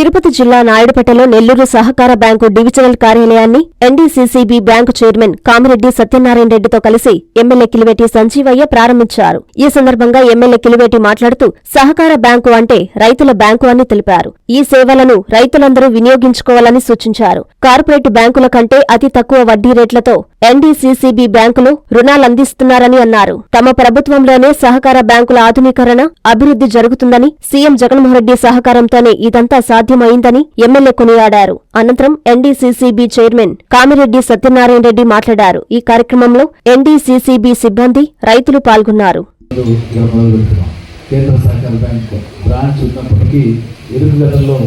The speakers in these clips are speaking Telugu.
తిరుపతి జిల్లా నాయుడుపేటలో నెల్లూరు సహకార బ్యాంకు డివిజనల్ కార్యాలయాన్ని NDCCB bank chairman Kamireddy Satyanarayana రెడ్డితో కలిసి ఎమ్మెల్యే కిలివేటి సంజీవయ్య ప్రారంభించారు. ఈ సందర్భంగా ఎమ్మెల్యే కిలివేటి మాట్లాడుతూ సహకార బ్యాంకు అంటే రైతుల బ్యాంకు అని తెలిపారు. ఈ సేవలను రైతులందరూ వినియోగించుకోవాలని సూచించారు. కార్పొరేట్ బ్యాంకుల కంటే అతి తక్కువ వడ్డీ రేట్లతో ఎన్డీసీసీబీ బ్యాంకులు రుణాలందిస్తున్నారని అన్నారు. తమ ప్రభుత్వంలోనే సహకార బ్యాంకుల ఆధునీకరణ అభివృద్ధి జరుగుతుందని సీఎం జగన్మోహన్రెడ్డి సహకారంతోనే ఇదంతా సాధ్యమైందని ఎమ్మెల్యే కొనియాడారు. అనంతరం ఎన్డీసీసీబీ చైర్మన్ కామిరెడ్డి సత్యనారాయణ రెడ్డి మాట్లాడారు. ఈ కార్యక్రమంలో ఎన్డీసీసీబీ సిబ్బంది రైతులు పాల్గొన్నారు. కేంద్ర సహకార బ్యాంకు బ్రాంచ్ ఉన్నప్పటికీ ఎదురుగడల్లో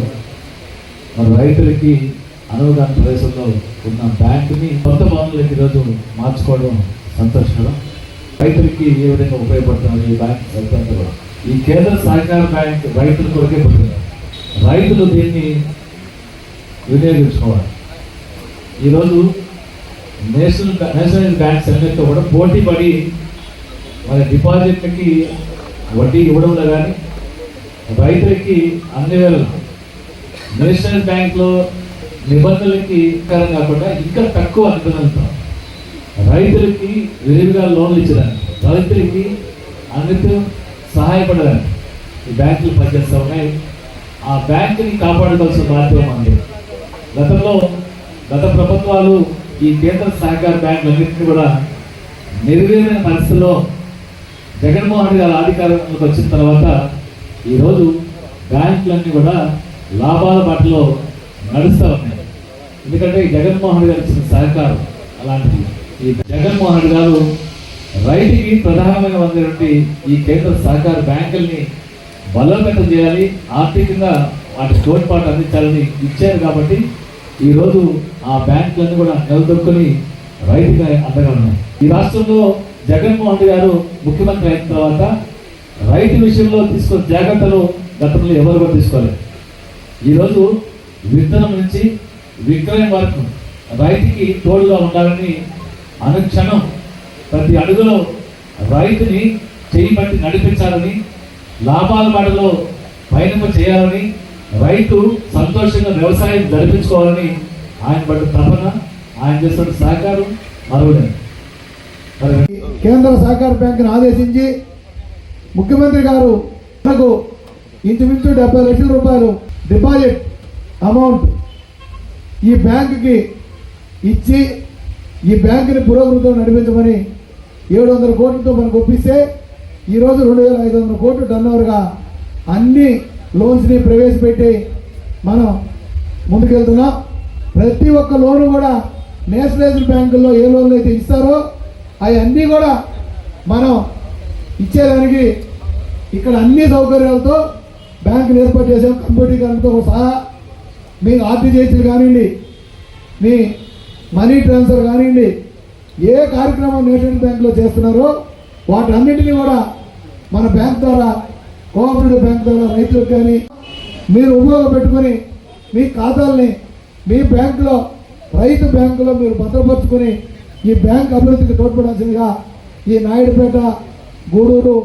రైతులకి అనువుగా ప్రదేశంలో ఉన్న బ్యాంకుని కొత్త భవనాలకు ఈరోజు మార్చుకోవడం సంతోషకరం. రైతులకి ఏ విధంగా ఉపయోగపడుతున్నారు ఈ బ్యాంక్ రైతులంతా కూడా ఈ కేంద్ర సహకార బ్యాంక్ రైతుల కొరకే పుట్టింది. రైతులు దీన్ని వినియోగించుకోవాలి. ఈరోజు నేషనల్ నేషనల్ బ్యాంక్స్ అన్నిటితో కూడా పోటీ పడి మన డిపాజిట్లకి వడ్డీ ఇవ్వడంలో కానీ రైతులకి అన్ని వేళ నేషనల్ బ్యాంక్లో నిబంధనలకి ప్రకారం కాకుండా ఇంకా తక్కువ నిబంధనలతో రైతులకి విరివిగా లోన్లు ఇచ్చడానికి రైతులకి అన్నిటి సహాయపడడానికి ఈ బ్యాంకులు పనిచేస్తూ ఉన్నాయి. ఆ బ్యాంకుని కాపాడుకోవాల్సిన బాధ్యత ఉంది గతంలో గత ప్రభుత్వాలు ఈ కేంద్ర సహకార బ్యాంకులన్నింటినీ కూడా నిర్వీర్యమైన పరిస్థితుల్లో జగన్మోహన్ గారు అధికారంలోకి వచ్చిన తర్వాత ఈరోజు బ్యాంకులన్నీ కూడా లాభాల బాటలో నడుస్తూ ఉన్నాయి ఎందుకంటే ఈ జగన్మోహన్ గారు ఇచ్చిన సహకారం అలాంటిది. ఈ జగన్మోహన్ గారు రైతుకి ప్రధానమైన ఉన్నటువంటి ఈ కేంద్ర సహకార బ్యాంకుల్ని బలోపేతం చేయాలి ఆర్థికంగా వాటి తోడ్పాటు అందించాలని ఇచ్చారు కాబట్టి ఈరోజు ఆ బ్యాంకులన్నీ కూడా నిలదొక్కుని రైతుగా అండగా ఉన్నాయి ఈ రాష్ట్రంలో జగన్మోహన్ గారు ముఖ్యమంత్రి అయిన తర్వాత రైతు విషయంలో తీసుకున్న జాగ్రత్తలు గతంలో ఎవరు కూడా తీసుకోలేదు. ఈరోజు విత్తనం నుంచి విక్రయం వరకు రైతుకి తోడుగా ఉండాలని అనుక్షణం ప్రతి అడుగులో రైతుని చేయి పట్టి నడిపించాలని లాభాల బాటలో పయనింప చేయాలని రైతు సంతోషంగా వ్యవసాయం జరిపించుకోవాలని ఆయన పట్ల తపన ఆయన చేస్తున్న సహకారం మరవలేదు కేంద్ర సహకార బ్యాంకును ఆదేశించి ముఖ్యమంత్రి గారు మనకు ఇంచుమించు డెబ్బై లక్షల రూపాయలు డిపాజిట్ అమౌంట్ ఈ బ్యాంకుకి ఇచ్చి ఈ బ్యాంకుని పురోగతితో నడిపించమని ఏడు వందల కోట్లతో మనకు ఒప్పిస్తే ఈరోజు రెండు వేల ఐదు వందల కోట్లు టర్న్ ఓవర్గా అన్ని లోన్స్ని ప్రవేశపెట్టి మనం ముందుకెళ్తున్నాం. ప్రతి ఒక్క లోను కూడా నేషనలైజ్డ్ బ్యాంకుల్లో ఏ లోన్లు అయితే ఇస్తారో అవన్నీ కూడా మనం ఇచ్చేదానికి ఇక్కడ అన్ని సౌకర్యాలతో బ్యాంకులు ఏర్పాటు చేసాం కంప్యూటీకరణతో సహా మీ ఆర్టీజీఎస్లు కానివ్వండి మీ మనీ ట్రాన్స్ఫర్ కానివ్వండి ఏ కార్యక్రమం నేషనల్ బ్యాంక్లో చేస్తున్నారో వాటన్నిటినీ కూడా మన బ్యాంక్ ద్వారా కోఆపరేటివ్ బ్యాంక్ ద్వారా రైతులకు కానీ మీరు ఉపయోగపెట్టుకొని మీ ఖాతాల్ని మీ బ్యాంకులో రైతు బ్యాంకులో మీరు భద్రపరుచుకొని ఈ బ్యాంక్ అభివృద్ధికి తోడ్పడాల్సిందిగా ఈ నాయుడుపేట గూడూరు